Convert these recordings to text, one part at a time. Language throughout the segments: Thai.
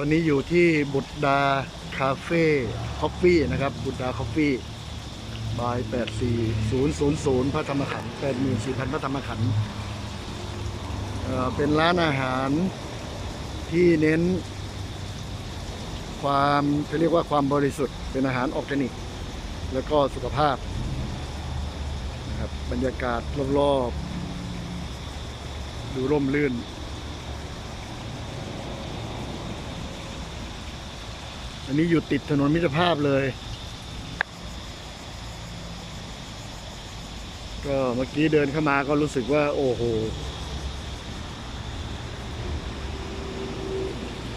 ตอนนี้อยู่ที่บุตรดาคาเฟ่คอฟฟี่นะครับ บุตรดาคอฟฟี่บาย 84000 พระธรรมขันธ์84,000 พระธรรมขันธ์เป็นร้านอาหารที่เน้น ความเขาเรียกว่าความบริสุทธิ์เป็นอาหารออร์แกนิก แล้วก็สุขภาพนะครับบรรยากาศรอบๆดูร่มรื่น อันนี้อยู่ติดถนนมิตรภาพเลย ก็เมื่อกี้เดินเข้ามาก็รู้สึกว่า โอ้โห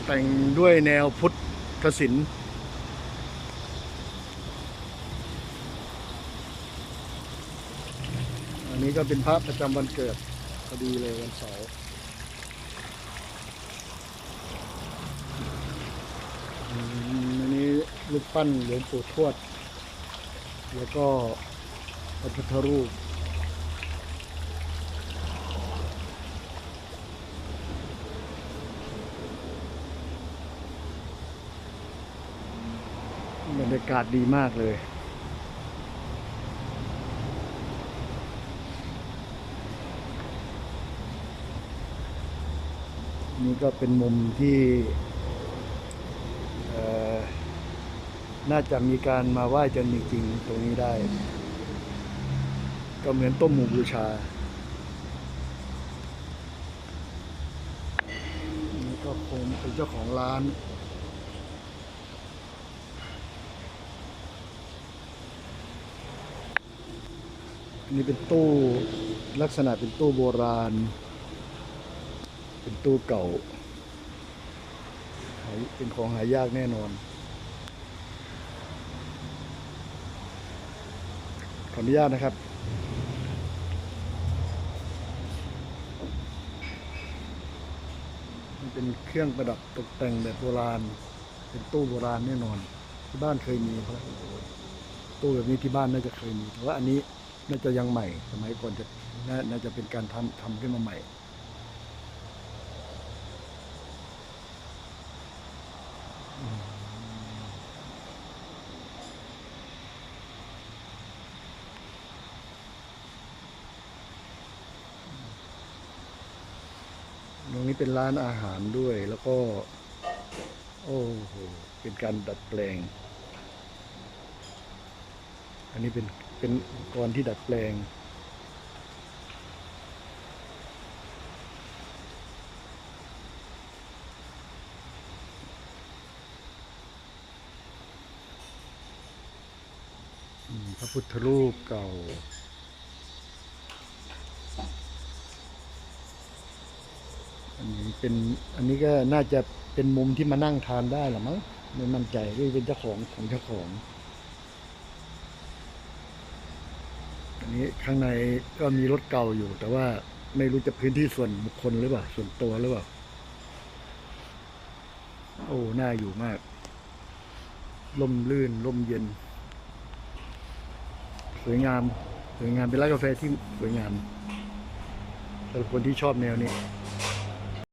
แต่งด้วยแนวพุทธศิลป์อันนี้ก็เป็นพระประจำวันเกิดพอดีเลยวันเสาร์อืม รูปปั้นหลวงปู่ทวด แล้วก็พระพุทธรูป บรรยากาศดีมากเลยนี่ก็เป็นมุมที่เอ่อ น่าจะมีการมาไหว้จันจริงๆตรงนี้ได้ ก็เหมือนต้มหมูบูชานี่ก็คงเป็นเจ้าของร้านนนี้เป็นตู้ลักษณะเป็นตู้โบราณ เป็นตู้เก่า เป็นของหายากแน่นอน ขออนุญาตนะครับ มันเป็นเครื่องประดับตกแต่งแบบโบราณ เป็นตู้โบราณแน่นอน ที่บ้านเคยมีเพราะตู้แบบนี้ที่บ้านน่าจะเคยมีแต่ว่าอันนี้น่าจะยังใหม่ สมัยก่อนจะน,น่าจะเป็นการทำทำขึ้นมาใหม่ ตรงนี้เป็นร้านอาหารด้วยแล้วก็ โอ้โห เป็นการดัดแปลง อันนี้เป็นเป็นอุปกรณ์ที่ดัดแปลง พระพุทธรูปเก่า อันนี้เป็นอันนี้ก็น่าจะเป็นมุมที่มานั่งทานได้หรือมั้งไม่มั่นใจด้วยเป็นเจ้าของของเจ้าของ อันนี้ข้างในก็มีรถเก่าอยู่ แต่ว่าไม่รู้จะพื้นที่ส่วนบุคคลหรือเปล่า ส่วนตัวหรือเปล่า โอ้น่าอยู่มากลมลื่นลมเย็น สวยงาม สวยงามเป็นร้านกาแฟที่สวยงามสำหรับคนที่ชอบแนวนี้